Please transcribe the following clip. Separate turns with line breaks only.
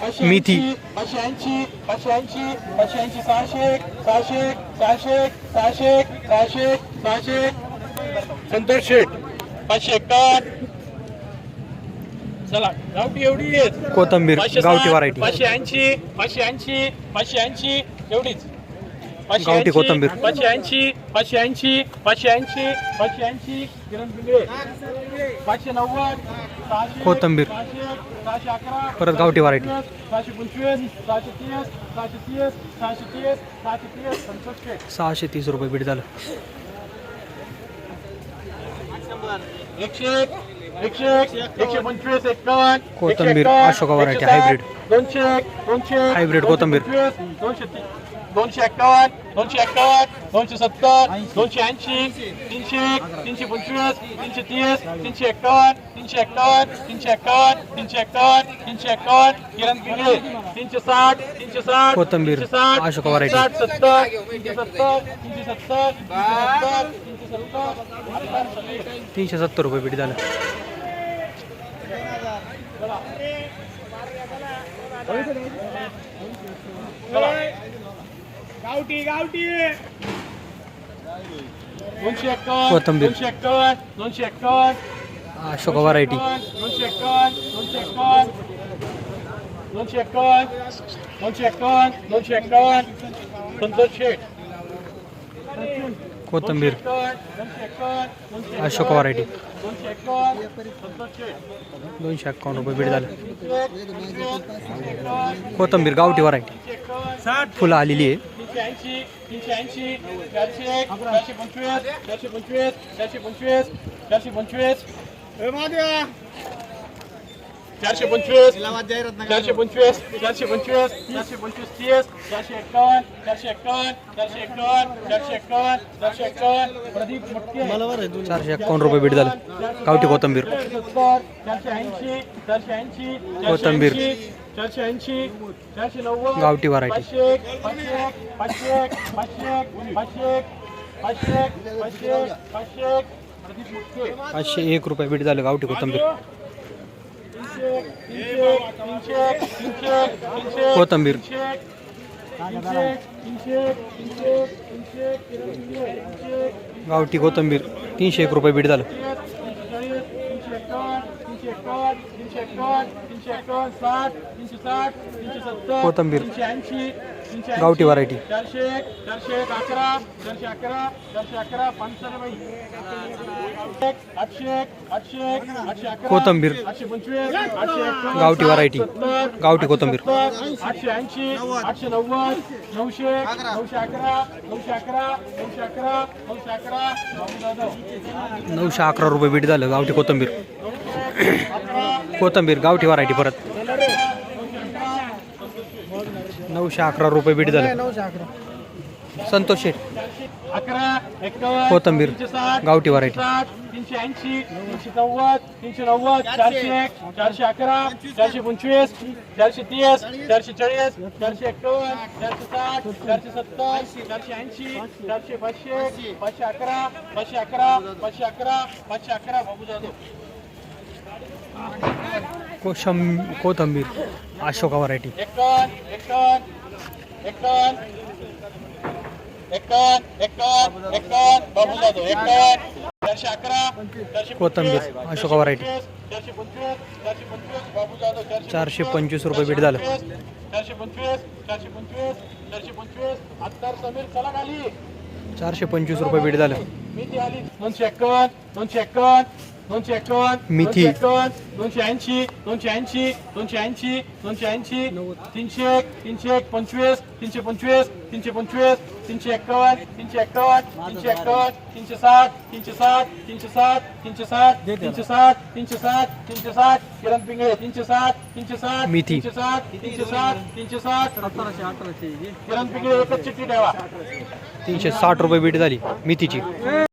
मेथी.
पाचशे पाचशे पाचशे सहाशे सहाशे सहाशे सहाशे सहाशे सहाशे संतोष शेठ पाचशे चला गावठी एवढी
कोथंबीर गावठी व्हरायटी
पाचशे ऐंशी पाचशे ऐंशी पाचशे ऐंशी एवढीच.
गावठी कोथिंबीर.
पाचशे ऐंशी पाचशे ऐंशी पाचशे ऐंशी पाचशे ऐंशी किरण पिंगळे. पाचशे नव्वद
कोथंबीर. परत गावठी व्हरायटी.
सहाशे तीस
रुपये बीड झालं. कोथंबीर अशोका
व्हरायटी
हायब्रिड
हायब्रिड
कोथंबीर.
दोनशे एक्कावन्न दोनशे एक्कावन्न दोनशे सत्तर दोनशे ऐंशी तीनशे एक तीनशे पंचवीस तीनशे तीस तीनशे एक्कावन्न तीनशे एक्कावन्न तीनशे एक्कावन्न तीनशे एक्कावन्न तीनशे एक्कावन्न किरण पिंगळे तीनशे साठ तीनशे साठ
कोथिंबीर,
साठ. साठ सत्तर तीनशे सत्तर तीनशे सत्तर तीनशे सत्तर तीनशे सत्तर
रुपये बीट झालं
गावठी गावठी. दोनशे एक्कावन्न
कोथिंबीर.
दोनशे एक्कावन्न दोनशे एक्कावन्न
अशोका व्हरायटी
दोनशे एक्कावन्न दोनशे एक्कावन्न दोनशे एक्कावन्न दोनशे एक्कावन्न दोनशे एक्कावन्न संतोष शेठ.
कोथिंबीर. अशोका व्हरायटी
दोनशे एक्कावन्न
रुपये बीट झालं. कोथिंबीर गावठी व्हरायटी
साठ.
फुलं आलेली आहे.
तीनशे ऐंशी तीनशे ऐंशी चारशे एक चारशे पंचवीस चारशे पंचवीस चारशे पंचवीस चारशे पंचवीस. चारशे पंचवीस चारशे पंचवीस चारशे पंचवीस चारशे पंचवीस तीस चारशे एक्कावन्न चारशे एक्कावन्न चारशे एक्कावन्न चारशे एक्कावन्न चारशे एक्कावन्न. प्रदीप मुटके
चारशे एक्कावन्न रुपये बीट झालं. गावठी कोथिंबीर.
चारशे ऐंशी चारशे ऐंशी
कोथिंबीर.
चारशे ऐंशी चारशे नव्वद
गावठी variety.
पाचशे एक पाचशे एक पाचशे एक पाचशे एक पाचशे एक पाचशे एक पाचशे एक पाचशे एक
पाचशे एक रुपये बीट झालं गावठी कोथिंबीर
तीनशे एक, तीनशे एक, तीनशे एक, तीनशे एक, तीनशे एक,
कोथिंबीर.
तीनशे एक, तीनशे एक, तीनशे एक, तीनशे एक, तीनशे एक, तीनशे एक, तीनशे एक,
गावठी कोथिंबीर तीनशे एक रुपये बीट झालं
तीनशे एक्कावन्न तीनशे एक्कावन्न तीनशे एक्कावन्न तीनशे एक्कावन्न साठ तीनशे साठ तीनशे सत्तर
कोथिंबीर.
तीनशे ऐंशी तीनशे ऐंशी,
गावठी variety.
चारशे एक चारशे एक अकरा चारशे अकरा चारशे अकरा पंचाण्णव एक आठशे एक आठशे एक आठशे अकरा
कोथिंबीर.
आठशे पंचवीस आठशे
गावठी variety.
सत्तर,
गावठी कोथिंबीर.
आठशे ऐंशी आठशे नव्वद नऊशे नऊशे अकरा नऊशे अकरा नऊशे अकरा नऊशे अकरा बाबू जाधव
नऊशे अकरा रुपये बीट झालं गावठी कोथिंबीर कोथिंबीर गावठी व्हरायटी परत. नऊशे अकरा रुपये बीट झालं. संतोष शेठ.
अकरा
कोथिंबीर. गावठी
व्हरायटी. तीनशे ऐंशी तीनशे नव्वद तीनशे नव्वद चारशे एक चारशे अकरा चारशे पंचवीस चारशे तीस चारशे चाळीस चारशे एक्कावन्न चारशे साठ चारशे सत्तर चारशे ऐंशी चारशे पाचशे पाचशे अकरा पाचशे अकरा पाचशे अकरा पाचशे अकरा बाबू जाधव.
कोशम कोथंबीर अशोका व्हरायटी. कोथंबीर अशोका व्हरायटी.
चारशे पंचवीस
रुपये भेट झालं.
चारशे पंचवीस
रुपये भेट झालं.
दोनशे एकावन्न दोनशे एकावन्न दोनशे एक्कावन्न
मेथी.
दोनशे एक्कावन्न दोनशे ऐंशी दोनशे ऐंशी दोनशे ऐंशी दोनशे ऐंशी तीनशे एक तीनशे एक पंचवीस तीनशे पंचवीस तीनशे पंचवीस तीनशे एक्कावन्न तीनशे एक्कावन्न तीनशे एक्कावन्न तीनशे साठ तीनशे साठ तीनशे साठ तीनशे साठ तीनशे साठ तीनशे साठ तीनशे साठ किरण पिंगळे तीनशे साठ तीनशे साठ. तीनशे साठ तीनशे साठ तीनशे साठ किरण पिंगळे एकच चिठ्ठी ठेवा
तीनशे साठ रुपये बीट झाली मेथीची